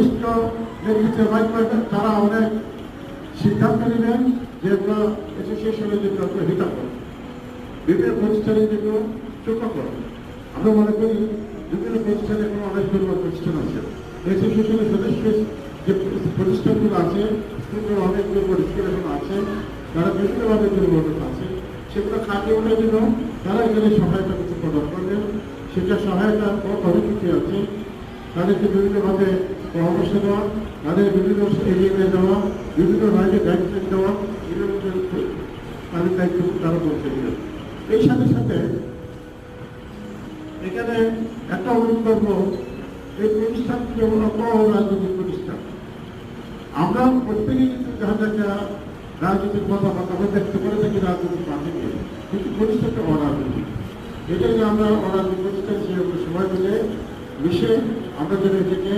বরিষ্ঠ নেতৃত্বে মাইক্রো তারা সিদ্ধান্ত যেগুলো অ্যাসোসিয়েশনের হিতা বিভিন্ন প্রতিষ্ঠানের চোখা আমরা মনে করি বিভিন্ন এখন অনেক প্রতিষ্ঠান আছে। অ্যাসোসিয়েশনের সদস্য যে প্রতিষ্ঠানগুলো আছে, সেগুলো অনেক দুর্বল স্কুল এখন আছে বিভিন্নভাবে দুর্বল আছে, সেগুলো কাটিয়ে ওঠার জন্য তারা এখানে সহায়তা কিছু প্রদান সেটা সহায়তা কমিটি আছে। তাদেরকে বিভিন্নভাবে পরামর্শ দেওয়া, তাদের বিভিন্ন এরিয়াতে দেওয়া বিভিন্ন রাজ্যে দায়িত্ব দেওয়া, এগুলো তাদের দায়িত্ব তারা দিলেন এই সাথে সাথে এখানে একটা অনুরোধ করব এই প্রতিষ্ঠানটি রাজনৈতিক প্রতিষ্ঠান। আমরা প্রত্যেকেই কিন্তু দেখা দেখা রাজনৈতিক মতামত আমরা দেখতে পারি থাকি রাজনৈতিক পার্টিকে কিন্তু প্রতিষ্ঠানটা অরাজনৈতিক। এটাই আমরা অরাজনৈতিক প্রতিষ্ঠান হিসেবে সবাই মিলে মিশে আমরা যেন এটাকে